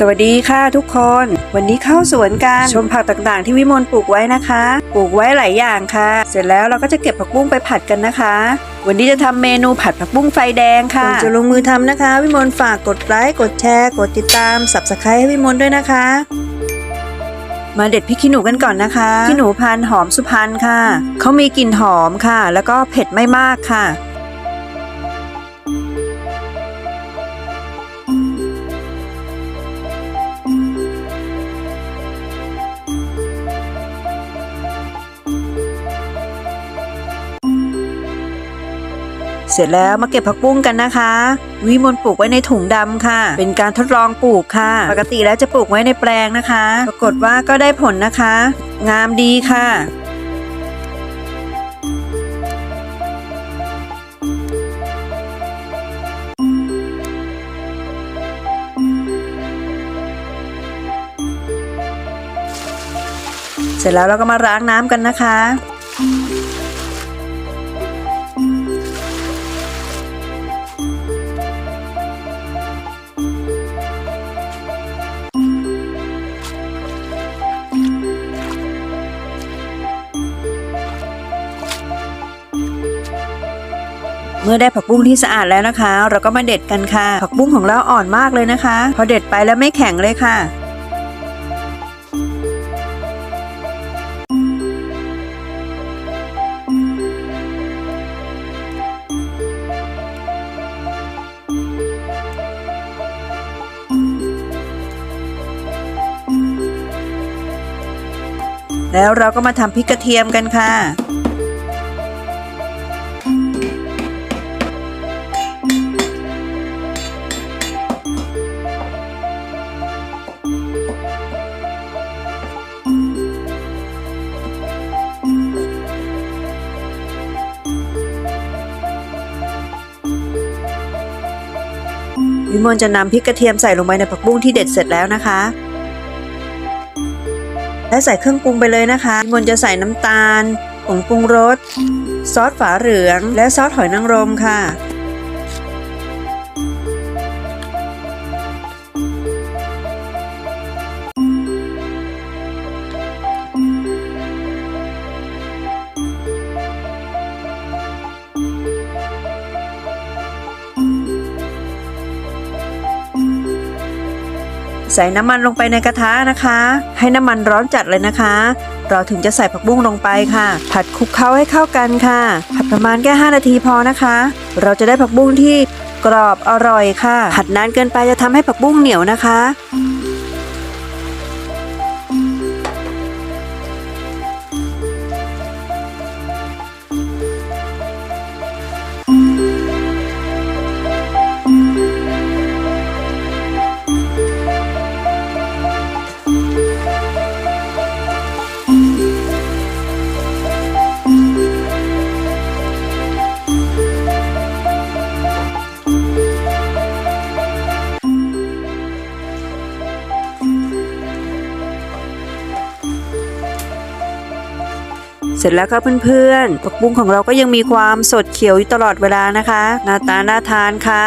สวัสดีค่ะทุกคน วันนี้เข้าสวนกันชมผักต่างๆ ที่วิมลปลูกไว้นะคะ ปลูกไว้หลายอย่างค่ะ เสร็จแล้วเราก็จะเก็บผักบุ้งไปผัดกันนะคะ วันนี้จะทำเมนูผัดผักบุ้งไฟแดงค่ะก่อนจะลงมือทำนะคะ วิมลฝากกดไลค์กดแชร์ กดติดตาม subscribe ให้วิมลด้วยนะคะ มาเด็ดพริกขี้หนูกันก่อนนะคะขี้หนูพันธุ์หอมสุพรรณค่ะเขามีกลิ่นหอมค่ะ แล้วก็เผ็ดไม่มากค่ะ สร็จแล้วมาเก็บผักบุ้งกันนะคะ วิมลปลูกไว้ในถุงดำค่ะ เป็นการทดลองปลูกค่ะ ปกติแล้วจะปลูกไว้ในแปลงนะคะ ปรากฏว่าก็ได้ผลนะคะ งามดีค่ะเสร็จแล้วเราก็มาล้างน้ำกันนะคะ มื่อได้ผักบุ้งที่สะอาดแล้วนะคะ เราก็มาเด็ดกันค่ะ ผักบุ้งของเราอ่อนมากเลยนะคะ พอเด็ดไปแล้วไม่แข็งเลยค่ะแล้วเราก็มาทำพริกกระเทียมกันค่ะ วิมลจะนำพริกกระเทียมใส่ลงไปในผักบุ้งที่เด็ดเสร็จแล้วนะคะ และใส่เครื่องปรุงไปเลยนะคะ วิมลจะใส่น้ำตาลผงปรุงรส ซอสฝาเหลือง และซอสหอยนางรมค่ะ ใส่น้ำมันลงไปในกระทะนะคะ ให้น้ำมันร้อนจัดเลยนะคะ เราถึงจะใส่ผักบุ้งลงไปค่ะ ผัดคลุกเคล้าให้เข้ากันค่ะ ผัดประมาณแค่ 5 นาทีพอนะคะ เราจะได้ผักบุ้งที่กรอบอร่อยค่ะ ผัดนานเกินไปจะทำให้ผักบุ้งเหนียวนะคะ เสร็จแล้วค่ะเพื่อนๆผักบุ้งของเราก็ยังมีความสดเขียวอยู่ตลอดเวลานะคะหน้าตาน่าทานค่ะ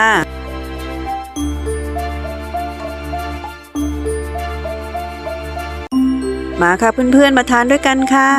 มาค่ะเพื่อนๆมาทานด้วยกันค่ะ